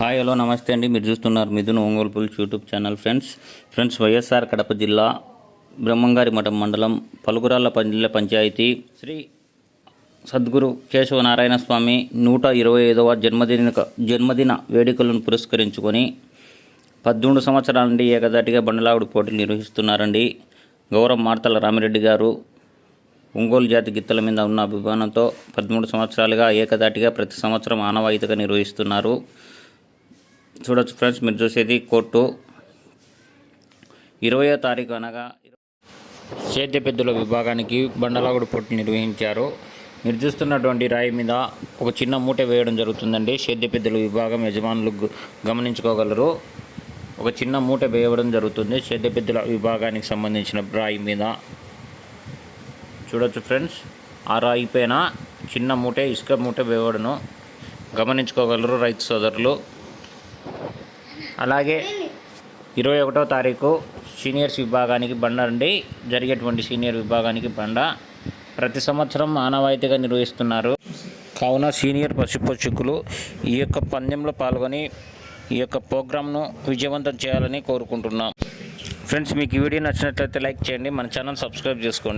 Hi hello నమస్తే అండి. మీరు చూస్తున్నారు Mithun Ongole pulse YouTube channel friends. Friends YSR Kadapa జిల్లా బ్రహ్మంగారి మఠం మండలం పలుకురాళ్ళ పల్లె పంచాయతీ శ్రీ సద్గురు కేశవనారాయణ స్వామి నూట ఇరవై ఐదవ జన్మదిన జన్మదిన వేడుకలను పురస్కరించుకొని పద్దెనిమిది సంవత్సరాల నుండి ఏకదాటిగా బండలావుడి పోటీలు నిర్వహిస్తున్నారండి. గౌరవ మార్తల రామిరెడ్డి గారు ఒంగోలు జాతి గిత్తల మీద ఉన్న అభిమానంతో పదమూడు సంవత్సరాలుగా ఏకదాటిగా ప్రతి సంవత్సరం ఆనవాయితీగా నిర్వహిస్తున్నారు. చూడొచ్చు ఫ్రెండ్స్ మీరు చూసేది కోర్టు. ఇరవయో తారీఖు అనగా సేద్య పెద్దల విభాగానికి బండలాగుడు పోటీ నిర్వహించారు. మీరు చూస్తున్నటువంటి రాయి మీద ఒక చిన్న మూట వేయడం జరుగుతుందండి. సేద్య పెద్దల విభాగం యజమానులు గమనించుకోగలరు. ఒక చిన్న మూట వేయడం జరుగుతుంది. సేద్య పెద్దల విభాగానికి సంబంధించిన రాయి మీద. చూడొచ్చు ఫ్రెండ్స్ ఆ రాయి పైన చిన్న మూట ఇసుక మూట వేయడను గమనించుకోగలరు రైతు సోదరులు. అలాగే ఇరవై ఒకటో తారీఖు సీనియర్స్ విభాగానికి బండ అండి. జరిగేటువంటి సీనియర్ విభాగానికి బండ ప్రతి సంవత్సరం ఆనవాయితీగా నిర్వహిస్తున్నారు. కావున సీనియర్ పశుపోషకులు ఈ యొక్క పందెంలో పాల్గొని ఈ యొక్క ప్రోగ్రామ్ను విజయవంతం చేయాలని కోరుకుంటున్నాం. ఫ్రెండ్స్ మీకు ఈ వీడియో నచ్చినట్లయితే లైక్ చేయండి. మన ఛానల్ సబ్స్క్రైబ్ చేసుకోండి.